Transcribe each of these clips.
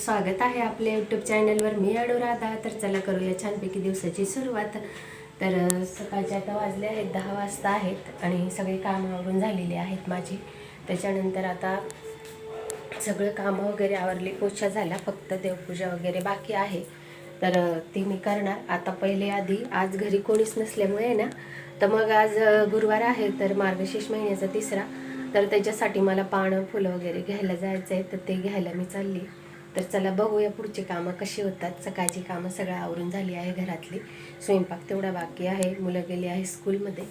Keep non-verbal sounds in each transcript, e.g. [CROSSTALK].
स्वागत आहे आपल्या यूट्यूब चॅनलवर मी अनुराधा तर चला करूया छानपैकी दिवसाची सुरुवात. तर सकाळचे आता वाजले आहेत दहा वाजता आहेत आणि सगळी कामं आवरून झालेली आहेत माझी. त्याच्यानंतर आता सगळं कामं वगैरे आवरली पोछा झाला फक्त देवपूजा वगैरे बाकी आहे. तर ती मी करणार. आता पहिले आधी आज घरी कोणीच नसल्यामुळे आहे ना तर मग आज गुरुवार आहे तर मार्गशीर्ष महिन्याचा तिसरा. तर त्याच्यासाठी मला पानं फुलं वगैरे घ्यायला जायचं आहे तर ते घ्यायला मी चालली. तर चला बघूया पुढची कामं कशी होतात. सकाळची कामं सगळं आवरून झाली आहे घरातली. स्वयंपाक तेवढा बाकी आहे. मुलं गेली आहे स्कूलमध्ये.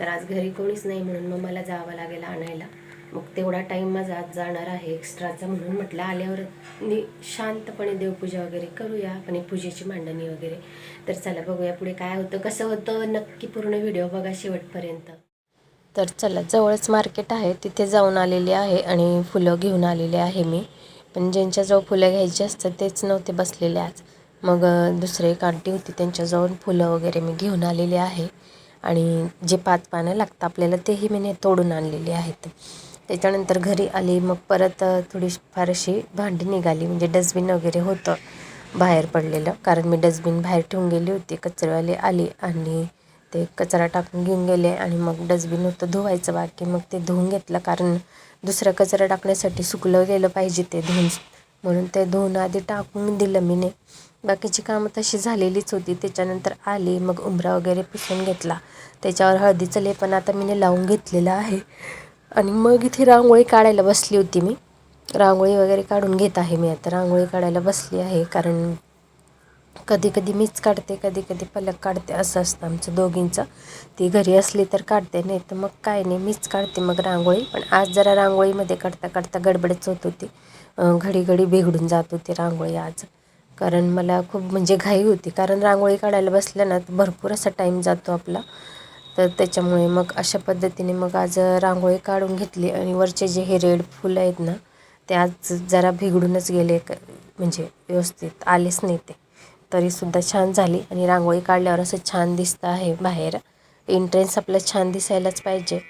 तर आज घरी कोणीच नाही म्हणून मग मला जावं लागेल आणायला. मग तेवढा टाईम माझा आज जाणार आहे एक्स्ट्राचा म्हणून म्हटलं आल्यावर नि शांतपणे देवपूजा वगैरे करूया आणि पूजेची मांडणी वगैरे. तर चला बघूया पुढे काय होतं कसं होतं नक्की पूर्ण व्हिडिओ बघा शेवटपर्यंत. तर चला जवळच मार्केट आहे तिथे जाऊन आलेली आहे आणि फुलं घेऊन आलेले आहे मी. पण ज्यांच्याजवळ फुलं घ्यायची असतात तेच नव्हते बसलेले आज. मग दुसरे एक आंटी होती त्यांच्याजवळ फुलं वगैरे मी घेऊन आलेली आहे. आणि जे पाच पानं लागतं आपल्याला तेही मी तोडून आणलेली आहेत. त्याच्यानंतर घरी आली मग परत थोडी फार अशी भांडी निघाली. म्हणजे डस्टबिन वगैरे होतं बाहेर पडलेलं. कारण मी डस्टबिन बाहेर ठेवून गेली होती कचरेवाले आली आणि ते कचरा टाकून घेऊन गेले. आणि मग डस्टबिन होतं धुवायचं बाकी. मग ते धुवून घेतलं कारण दुसरा कचरा टाकण्यासाठी सुकलं गेलं पाहिजे ते धुवून म्हणून ते धुवून आधी टाकून दिलं मी ने बाकीची कामं तशी झालेलीच होती. त्याच्यानंतर आली मग उंबरा वगैरे पुसून घेतला. त्याच्यावर हळदीचं लेपन आता मी लावून घेतलेलं आहे. आणि मग इथे रांगोळी काढायला बसली होती मी. रांगोळी वगैरे काढून घेत आहे मी आता. रांगोळी काढायला बसली आहे कारण कधी कधी मीच काढते कधी कधी पलक काढते असं असतं आमचं दोघींचं. ती घरी असली तर काढते नाही तर मग काय नाही मीच काढते मग रांगोळी. पण आज जरा रांगोळीमध्ये काढता काढता गडबडच होत होती. घडी घडी बिघडून जात होती रांगोळी आज. कारण मला खूप म्हणजे घाई होती. कारण रांगोळी काढायला बसल्या ना तर भरपूर असा टाईम जातो आपला. तर त्याच्यामुळे मग अशा पद्धतीने मग आज रांगोळी काढून घेतली. आणि वरचे जे हे रेड फुलं आहेत ना ते आज जरा बिघडूनच गेले म्हणजे व्यवस्थित आलेच नाही ते. तरीसुद्धा छान झाली आणि रांगोळी काढल्यावर असं छान दिसतं आहे बाहेर. एंट्रन्स आपलं छान दिसायलाच पाहिजे.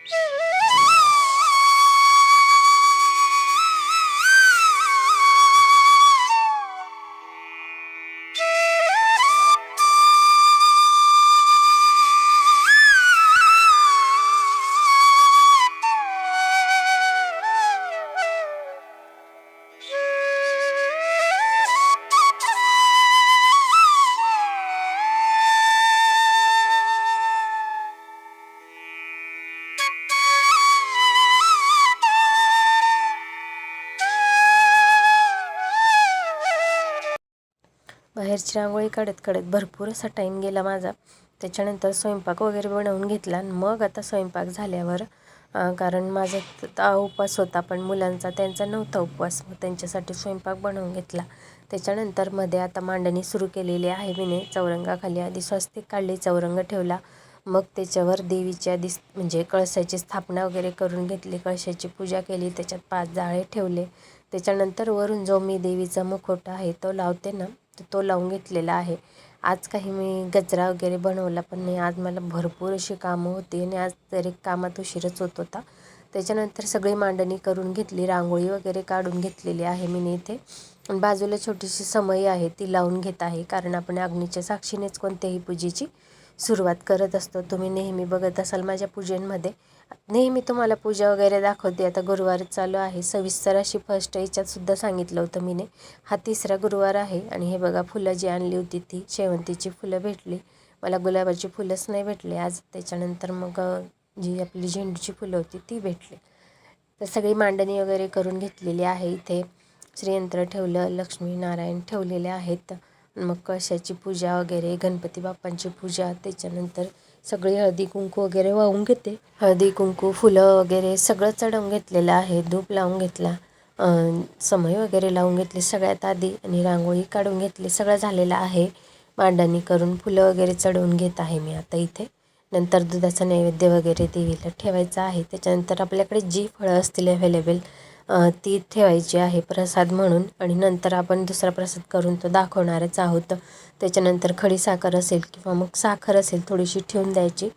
बाहेरची रांगोळी काढत काढत भरपूर असा टाईम गेला माझा. त्याच्यानंतर स्वयंपाक वगैरे बनवून घेतला आणि मग आता स्वयंपाक झाल्यावर कारण माझा उपवास होता पण मुलांचा त्यांचा नव्हता उपवास. मग त्यांच्यासाठी स्वयंपाक बनवून घेतला. त्याच्यानंतरमध्ये आता मांडणी सुरू केलेली आहे मीने. चौरंगाखाली आधी स्वस्तिक काढली चौरंग ठेवला. मग त्याच्यावर देवीची आधी म्हणजे कळसाची स्थापना वगैरे करून घेतली. कळशाची पूजा केली त्याच्यात पाच जाळे ठेवले. त्याच्यानंतर वरून जो मी देवीचा मुखवटा आहे तो लावते ना तर तो लावून घेतलेला आहे. आज काही मी गजरा वगैरे बनवला पण नाही आज मला भरपूर अशी कामं होती आणि आज तरी कामात उशीरच होत होता. त्याच्यानंतर सगळी मांडणी करून घेतली रांगोळी वगैरे काढून घेतलेली आहे मी इथे. आणि बाजूला छोटीशी समई आहे ती लावून घेत आहे कारण आपण अग्नीच्या साक्षीनेच कोणत्याही पूजेची सुरुवात करत असतो. तुम्ही नेहमी बघत असाल माझ्या पूजेंमध्ये. नेहमी तुम्हाला पूजा वगैरे दाखवते. आता गुरुवार चालू आहे. सविस्तर अशी फर्स्ट याच्यातसुद्धा सांगितलं होतं मीने. हा तिसरा गुरुवार आहे आणि हे बघा फुलं जी आणली होती ती शेवंतीची फुलं भेटली. मला गुलाबाची फुलंच नाही भेटली. आज त्याच्यानंतर मग जी आपली झेंडूची फुलं होती ती भेटली. तर सगळी मांडणी वगैरे करून घेतलेली आहे. इथे श्रीयंत्र ठेवलं लक्ष्मी नारायण ठेवलेले आहेत. मग कळशाची पूजा वगैरे गणपती बाप्पांची पूजा त्याच्यानंतर सगळी हळदी कुंकू वगैरे वाहून घेते. हळदी कुंकू फुलं वगैरे सगळं चढवून घेतलेलं आहे. धूप लावून घेतला. समय वगैरे लावून घेतली सगळ्यात आधी आणि रांगोळी काढून घेतली. सगळं झालेलं आहे. मांडणी करून फुलं वगैरे चढवून घेत आहे मी आता इथे. नंतर दुधाचा नैवेद्य वगैरे देवीला ठेवायचा आहे. त्याच्यानंतर आपल्याकडे जी फळं असतील अवेलेबल ती ठेवायची आहे प्रसाद म्हणून. आणि नंतर आपण दुसरा प्रसाद करून तो दाखवणारच आहोत. त्याच्यानंतर खडी साखर असेल किंवा मग साखर असेल थोडीशी ठेवून द्यायची.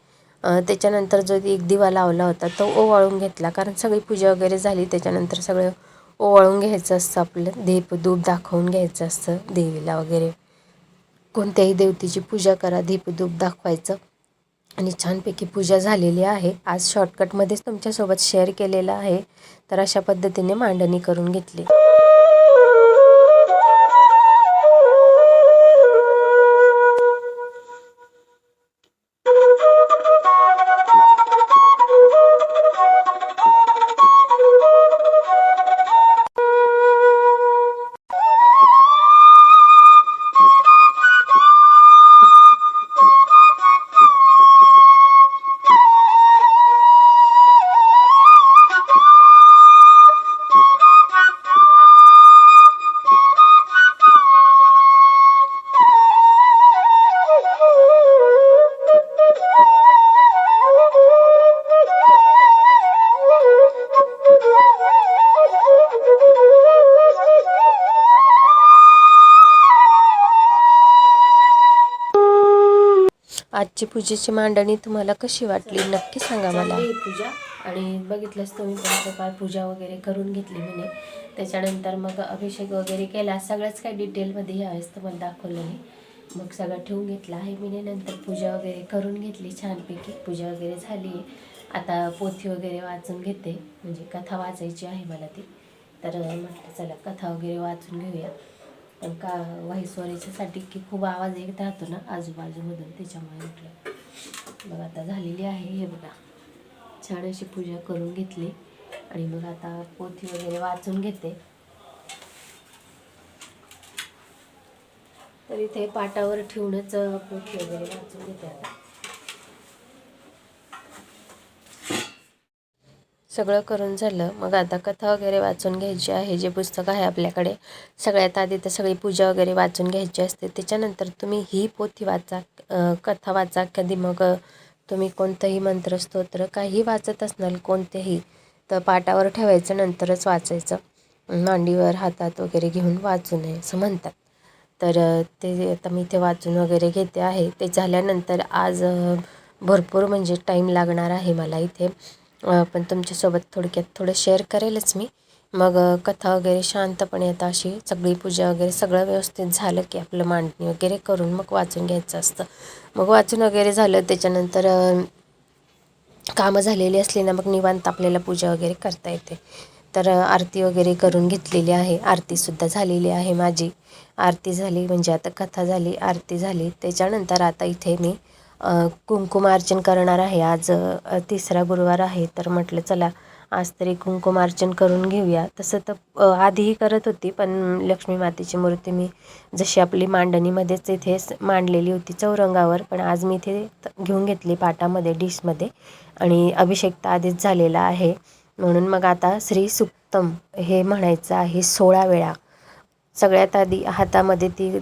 त्याच्यानंतर जो एक दिवा लावला होता तो ओवाळून घेतला. कारण सगळी पूजा वगैरे झाली त्याच्यानंतर सगळं ओवाळून घ्यायचं असतं आपलं. दीप धूप दाखवून घ्यायचं असतं देवीला वगैरे. कोणत्याही देवतेची पूजा करा दीपधूप दाखवायचं. आणि छानपैकी पूजा झालेली आहे. आज शॉर्टकटमध्येच तुमच्यासोबत शेअर केलेलं आहे. तर अशा पद्धतीने मांडणी करून घेतली. आजची पूजेची मांडणी तुम्हाला कशी वाटली? नक्की सांगा मला. पूजा. आणि बघितलंच तुम्ही पण पूजा वगैरे करून घेतली म्हणे. त्याच्यानंतर मग अभिषेक वगैरे केला. सगळंच काही डिटेलमध्ये यावेळेस तुम्हाला दाखवलं नाही. मग सगळं ठेवून घेतलं आहे मी नंतर पूजा वगैरे करून घेतली. छानपैकी पूजा वगैरे झाली. आता पोथी वगैरे वाचून घेते. म्हणजे कथा वाचायची आहे मला ती. तर म्हटलं चला कथा वगैरे वाचून घेऊया. का वाईसवरीच्यासाठी की खूप आवाज येत राहतो ना आजूबाजूमधून त्याच्यामुळे म्हटलं. मग आता झालेली आहे हे बघा. छान अशी पूजा करून घेतली. आणि मग आता पोथी वगैरे वाचून घेते. तर इथे पाटावर ठेवूनच पोथी वगैरे वाचून घेते आता. सगळं करून झालं. मग आता कथा वगैरे वाचून घ्यायची आहे जे पुस्तक आहे आपल्याकडे. सगळ्यात आधी तर सगळी पूजा वगैरे वाचून घ्यायची असते. त्याच्यानंतर तुम्ही ही पोथी वाचा कथा वाचा. कधी मग तुम्ही कोणतंही मंत्र स्तोत्र काही वाचत असणार कोणतेही तर पाटावर ठेवायचं नंतरच वाचायचं. मांडीवर हातात वगैरे घेऊन वाचू नये असं म्हणतात. तर ते आता मी ते वाचून वगैरे घेते आहे. ते झाल्यानंतर आज भरपूर म्हणजे टाईम लागणार आहे मला इथे. पण तुमच्यासोबत थोडक्यात थोडं शेअर करेलच मी. मग कथा वगैरे शांतपणे आता अशी सगळी पूजा वगैरे सगळं व्यवस्थित झालं की आपलं मांडणी वगैरे करून मग वाचून घ्यायचं असतं. मग वाचून वगैरे झालं त्याच्यानंतर कामं झालेली असली ना मग निवांत आपल्याला पूजा वगैरे करता येते. तर आरती वगैरे करून घेतलेली आहे. आरतीसुद्धा झालेली आहे माझी. आरती झाली म्हणजे आता कथा झाली आरती झाली. त्याच्यानंतर आता इथे मी कुंकुमार्चन करणार आहे. आज तिसरा गुरुवार आहे. तर म्हटलं चला आज तरी कुंकुमार्चन करून घेऊया. तसं तर आधीही करत होती पण लक्ष्मी मातेची मूर्ती मी जशी आपली मांडणीमध्येच इथे मांडलेली होती चौरंगावर पण आज मी इथे त- घेऊन घेतली पाटामध्ये डिशमध्ये. आणि अभिषेक तर आधीच झालेला आहे. म्हणून मग आता श्री सुप्तम हे म्हणायचं आहे सोळा वेळा. सगळ्यात आधी हातामध्ये ती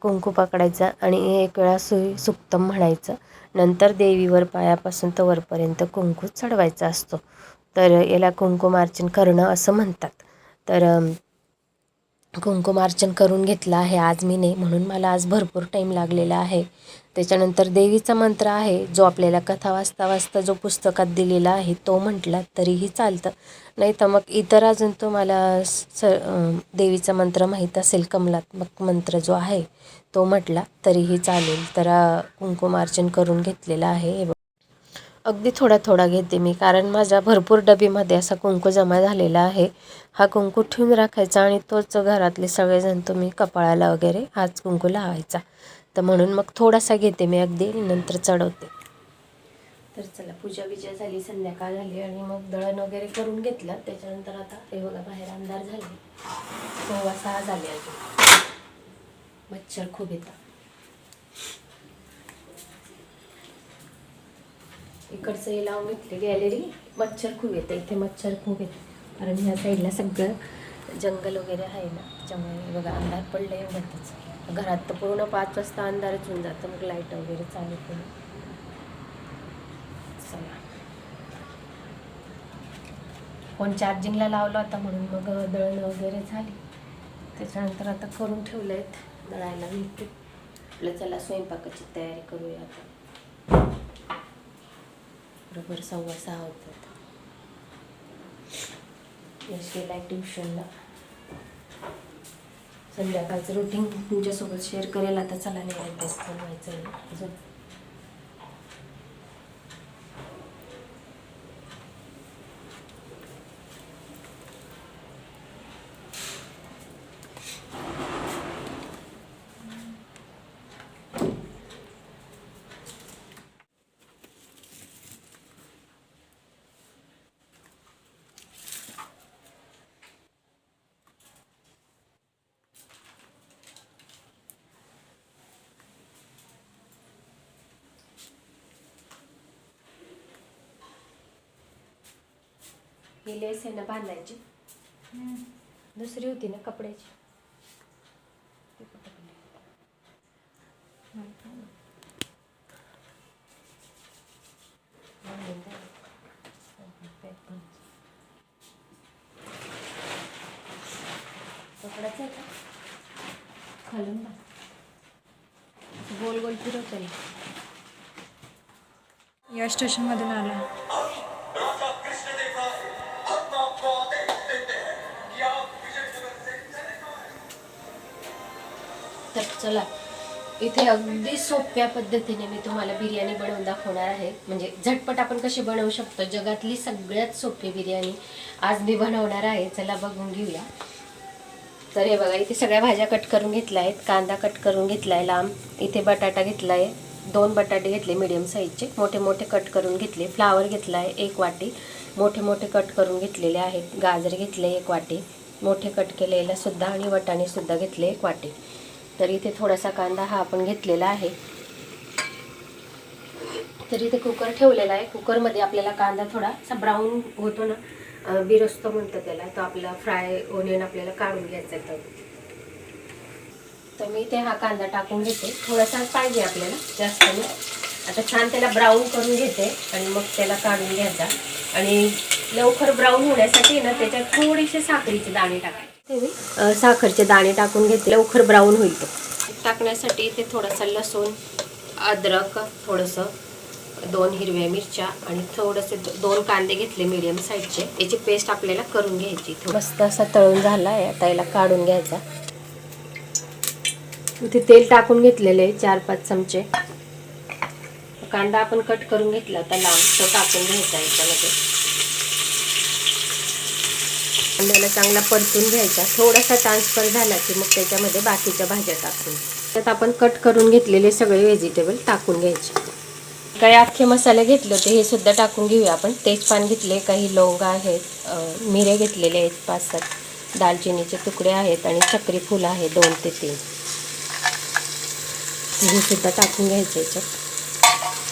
कुंकू पकडायचा आणि एक वेळा सुई सुक्तम म्हणायचं. नंतर देवीवर पायापासून तर वरपर्यंत कुंकू चढवायचा असतो. तर याला कुंकुमार्चन करणं असं म्हणतात. तर कुंकुमार्चन करून घेतलं आहे आज मी नाही म्हणून मला आज भरपूर टाईम लागलेला आहे. त्याच्यानंतर देवीचा मंत्र आहे जो आपल्याला कथा वाचता वाचता जो पुस्तकात दिलेला आहे तो म्हटला तरीही चालतं. नाही तर मग इतर अजून तुम्हाला स देवीचा मंत्र माहीत असेल कमलात्मक मंत्र जो आहे तो म्हटला तरीही चालेल. तर कुंकुमार्चन करून घेतलेलं आहे. हे बघ. अगदी थोडा थोडा घेते मी कारण माझ्या भरपूर डबीमध्ये असा कुंकू जमा झालेला आहे. हा कुंकू ठेवून राखायचा आणि तोच घरातले सगळेजण तुम्ही कपाळाला वगैरे हाच कुंकू लावायचा. तर म्हणून मग थोडासा घेते मी अगदी नंतर चढवते. तर चला पूजा बिजा झाली संध्याकाळ झाली आणि मग दळण वगैरे करून घेतलं. त्याच्यानंतर आता हे बघा बाहेर अंधार झाले. सव्वा सहा झाले अजून. मच्छर खूप येतात. इकडचं हे लावून घेतले गॅलरी मच्छर खूप येतं. इथे मच्छर खूप येतं कारण ह्या साईडला सगळं जंगल वगैरे आहे ना त्याच्यामुळे बघा अंधार पडलं एवढंच घरात तर पूर्ण पाच वाजता अंधारच होऊन जातं मग लाइट वगैरे चालू करून. चला. फोन चार्जिंगला लावला होता म्हणून मग दळण वगैरे झाली. त्याच्यानंतर आता करून ठेवलं आहेत दळायला मिळते. आपलं चला स्वयंपाकाची तयारी करूया आता. बरोबर सव्वा सहा होतात यश गेलाय ट्युशनला संध्याकाळचं रुटीन तुमच्यासोबत शेअर करेल. आता चला नाही अभ्यास व्हायचं आहे अजून ही लेस आहे ना बांधायची दुसरी होती ना कपड्याची. कपड्याचं आहे का? गोल गोल फिरवता या स्टेशनमधून आला. चला इथे अगदी सोप्या पद्धतीने मी तुम्हाला बिर्याणी बनवून दाखवणार आहे. म्हणजे झटपट आपण कशी बनवू शकतो? जगातली सगळ्यात सोपी बिर्याणी आज मी बनवणार आहे. चला बघून घेऊया. तर हे बघा इथे सगळ्या भाज्या कट करून घेतल्या आहेत. कांदा कट करून घेतला आहे लांब. इथे बटाटा घेतला आहे दोन बटाटे घेतले मिडियम साईजचे मोठे मोठे कट करून घेतले. फ्लावर घेतला आहे एक वाटी. मोठे मोठे कट करून घेतलेले आहेत. गाजर घेतले एक वाटी. मोठे कट केलेला सुद्धा आणि वटाणे सुद्धा घेतले एक वाटी. तर इथे थोडासा कांदा हा आपण घेतलेला आहे. तर इथे कुकर ठेवलेला आहे. कुकरमध्ये आपल्याला कांदा थोडासा ब्राऊन होतो ना अं, बिरसतो म्हणतो त्याला. तो आपला फ्राय ओनियन आपल्याला काढून घ्यायचा तर मी ते हा कांदा टाकून घेते. थोडासा पाहिजे आपल्याला जास्त नाही. आता छान त्याला ब्राऊन करून घेते आणि मग त्याला काढून घ्यायचा. आणि लवकर ब्राऊन होण्यासाठी ना त्याच्यात थोडेसे साखरीचे दाणे टाकायचे. ते मी. अ, साखरचे दाणे टाकून घेते लवकर ब्राऊन होईल तो. टाकण्यासाठी इथे थोडासा लसूण अद्रक थोडंसं दोन हिरव्या मिरच्या आणि थोडेसे दोन कांदे घेतले मीडियम साईजचे याची पेस्ट आपल्याला करून घ्यायची मस्त असा तळून झाला आहे आता याला काढून घ्यायचा. इथे तेल टाकून घेतलेले आहे चार पाच चमचे. कांदा आपण कट करून घेतला होता लांब तो टाकून घ्यायचा याच्यामध्ये. कांद्याला चांगला परतून घ्यायचा. थोडासा ट्रान्सफर झाला की मग त्याच्यामध्ये बाकीच्या भाज्या टाकून. त्यात आपण कट करून घेतलेले सगळे व्हेजिटेबल टाकून घ्यायचे. काही अख्खे मसाले घेतले होते हे सुद्धा टाकून घेऊया आपण. तेजपान घेतले काही लवंग आहेत मिरे घेतलेले आहेत पाच सात दालचिनीचे तुकडे आहेत आणि चक्री फुलं आहे दोन ते तीन. हे सुद्धा टाकून घ्यायचं याच्यात.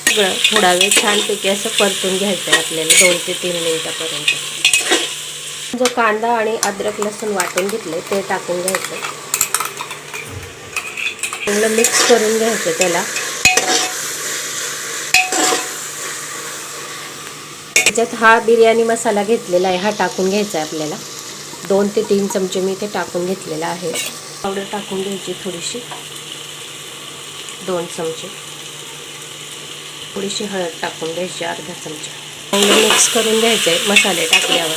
सगळं थोडा वेळ छानपैकी असं परतून घ्यायचं आहे आपल्याला दोन ते तीन मिनिटापर्यंत. जो कांदा आणि अद्रक लसूण वाटून घेतले ते टाकून घ्यायचं. चांगलं मिक्स करून घ्यायचं त्याला. त्याच्यात हा बिर्याणी मसाला घेतलेला आहे हा टाकून घ्यायचा आहे आपल्याला. दोन ते तीन चमचे मी इथे टाकून घेतलेला आहे. पावडर टाकून घ्यायची थोडीशी. दोन चमचे. थोडीशी हळद टाकून घ्यायची अर्धा चमचा. मिक्स करून घ्यायचं आहे मसाले टाकल्यावर.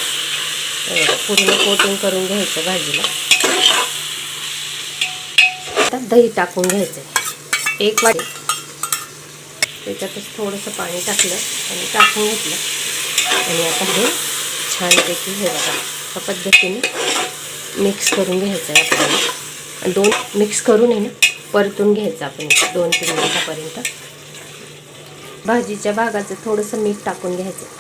पूर्ण कोटिंग करून घ्यायचं भाजीला. आता दही टाकून घ्यायचं आहे एक वाटी. त्याच्यातच थोडंसं पाणी टाकलं आणि टाकून घेतलं. आणि आता हे छानपैकी हे बघा अशा पद्धतीने मिक्स करून घ्यायचं आहे आपल्याला दोन मिक्स करून आहे ना परतून घ्यायचं आपण दोन तीन मिनिटापर्यंत. भाजीच्या भागाचं थोडंसं मीठ टाकून घ्यायचं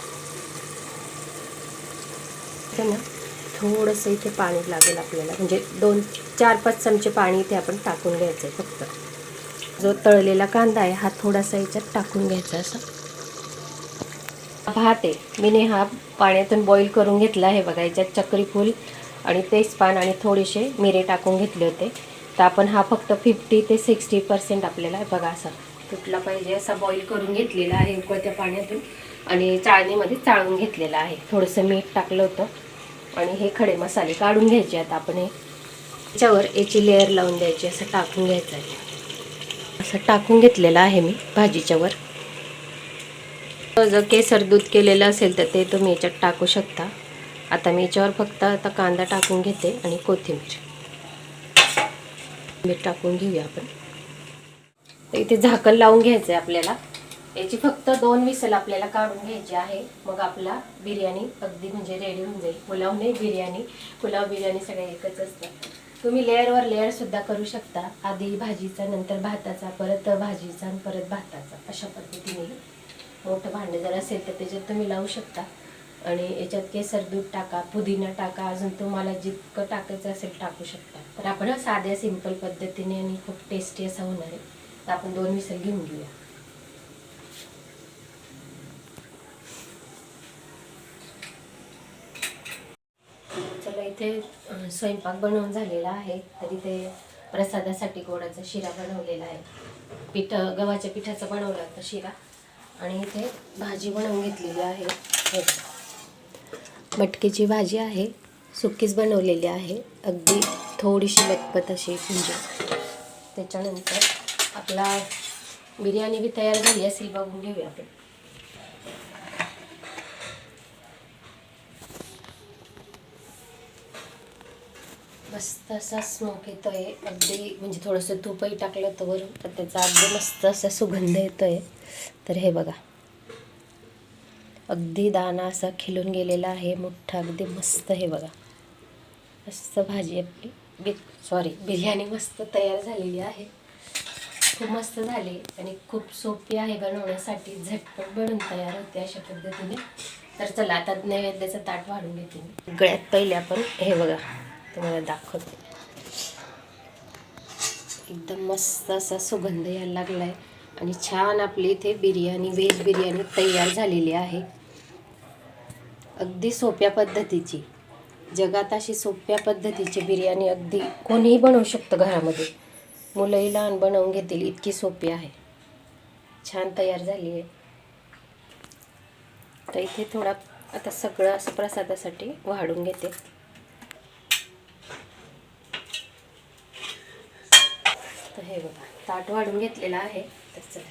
इथे ना थोडंसं इथे पाणी लागेल आपल्याला. म्हणजे दोन चार पाच चमचे पाणी इथे आपण टाकून घ्यायचं आहे फक्त. जो तळलेला कांदा आहे हा थोडासा याच्यात टाकून घ्यायचा असा. भात आहे मीने हा पाण्यातून बॉईल करून घेतला आहे बघा याच्यात चक्री फूल आणि तेजपान आणि थोडेसे मिरे टाकून घेतले होते. तर आपण हा फक्त फिफ्टी ते सिक्स्टी पर्सेंट आपल्याला बघा असा तुटला पाहिजे असा बॉईल करून घेतलेला आहे उकळत्या पाण्यातून. आणि चाळणीमध्ये चाळून घेतलेलं आहे. थोडंसं मीठ टाकलं होतं. आणि हे खडे मसाले काढून घ्यायचे आता आपण हे. त्याच्यावर याची लेअर लावून द्यायची असं टाकून घ्यायचं आहे. असं टाकून घेतलेलं आहे मी भाजीच्यावर जर केसर दूध केलेलं असेल तर ते तुम्ही याच्यात टाकू शकता. आता मी याच्यावर फक्त आता कांदा टाकून घेते आणि कोथिंबीर. मीठ टाकून घेऊया आपण. तर इथे झाकण लावून घ्यायचं आहे आपल्याला. याची फक्त दोन विसल आपल्याला काढून घ्यायची आहे. मग आपला बिर्याणी अगदी म्हणजे रेडी होऊन जाईल. पुलाव नाही बिर्याणी. पुलाव बिर्याणी सगळ्या एकच असतात तुम्ही लेअरवर लेअर सुद्धा करू शकता. आधी भाजीचा नंतर भाताचा परत भाजीचा आणि परत भाताचा. अशा पद्धतीने मोठं भांडं जर असेल तर त्याच्यात तुम्ही लावू शकता. आणि याच्यात केसर दूध टाका पुदिना टाका. अजून तुम्हाला जितकं टाकायचं असेल टाकू शकता. तर आपण साध्या सिंपल पद्धतीने आणि खूप टेस्टी असा होणार आहे. तर आपण दोन विसल घेऊन घेऊया चला इथे स्वयंपाक बनवून झालेला आहे. तरी ते प्रसादासाठी गोडाचा शिरा बनवलेला आहे. पीठ गव्हाच्या पिठाचा बनवला होता शिरा. आणि इथे भाजी बनवून घेतलेली आहे. मटकीची भाजी आहे. सुकीच बनवलेली आहे. अगदी थोडीशी लटपत अशी म्हणजे. त्याच्यानंतर आपला बिर्याणी बी तयार झाली असेल बघून घेऊया आपण. मस्त असा स्मोक येतोय. अगदी म्हणजे थोडंसं तूपही टाकलं होतं वरून तर त्याचा अगदी मस्त असा सुगंध येतोय. तर हे बघा. अगदी दाणा असा खिलून गेलेला आहे मोठा अगदी मस्त हे बघा. मस्त भाजी आपली. बि सॉरी बिर्याणी मस्त तयार झालेली आहे. खूप मस्त झाली आणि खूप सोपी आहे बनवण्यासाठी. झटपट बनून तयार होते अशा पद्धतीने. तर चला आता नैवेद्याचं ताट वाढून घेते मी. गळ्यात पहिले आपण हे बघा. तुम्हाला दाखवते. एकदम मस्त असा सुगंध यायला लागला आहे आणि छान आपली इथे बिर्याणी व्हेज बिर्याणी तयार झालेली आहे. अगदी सोप्या पद्धतीची. जगात अशी सोप्या पद्धतीची बिर्याणी अगदी कोणीही बनवू शकतं घरामध्ये. मुलंही लहान बनवून घेतील इतकी सोपी आहे. छान तयार झाली आहे. तर इथे थोडा आता सगळं असं प्रसादासाठी वाढून घेते. हे बघा ताट वाढून घेतलेलं आहे. तर चला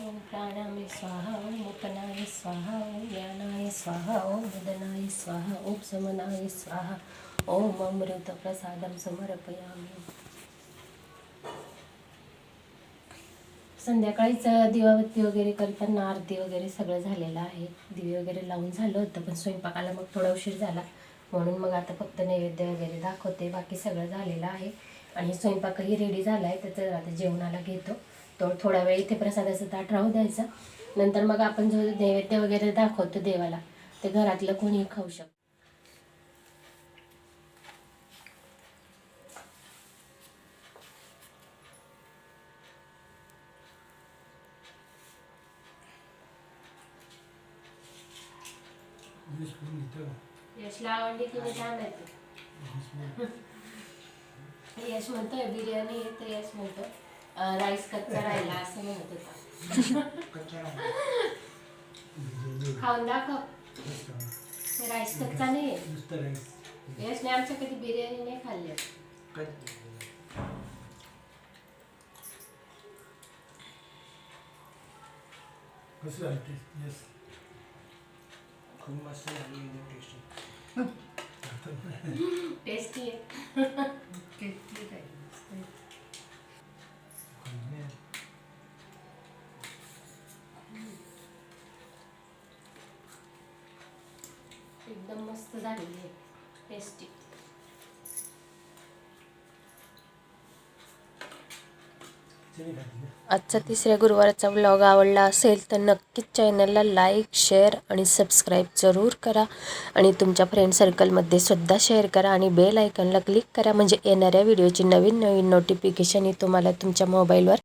ओम प्राणाय स्वाहा ओम मुकनाय स्वाहा ओम ज्ञानाय स्वाहा ओम वदनाय स्वाहा ओम समनाय स्वाहा। ओम अमृत प्रसाद समर्पयामी। संध्याकाळीच दिवाबत्ती वगैरे करताना आरती वगैरे सगळं झालेलं आहे. दिवे वगैरे लावून झालं होतं पण स्वयंपाकाला मग थोडा उशीर झाला. म्हणून मग आता फक्त नैवेद्य वगैरे दाखवते बाकी सगळं झालेलं आहे. आणि स्वयंपाकही रेडी झाला आहे त्याचं आता जेवणाला घेतो. तो थोडा वेळ इथे प्रसादाचं ताट राहू द्यायचा. नंतर मग आपण जो नैवेद्य वगैरे दाखवतो देवाला ते घरातलं कोणीही खाऊ शकतो. यशला आवडली की नाही काय माहिती? [LAUGHS] यश म्हणतोय बिर्याणी तर यश म्हणतो राईस कच्चा राहिला असं म्हणत होता. खाऊन दाखव. राईस कच्चा नाही यशने आमच्या कधी बिर्याणी नाही खाल्ली. कसं आहे येस खूप मस्त झाली एकदम टेस्टी टेस्टी आहे. [LAUGHS] एकदम मस्त झालेली आहे. टेस्टी आजचा तिसऱ्या गुरुवारचा व्लॉग आवडला असेल तर नक्कीच चॅनलला लाईक शेअर आणि सबस्क्राईब जरूर करा. आणि तुमच्या फ्रेंड सर्कलमध्ये सुद्धा शेअर करा आणि बेल आयकनला क्लिक करा. म्हणजे येणाऱ्या व्हिडिओची नवीन नवीन नोटिफिकेशन ही तुम्हाला तुमच्या मोबाईलवर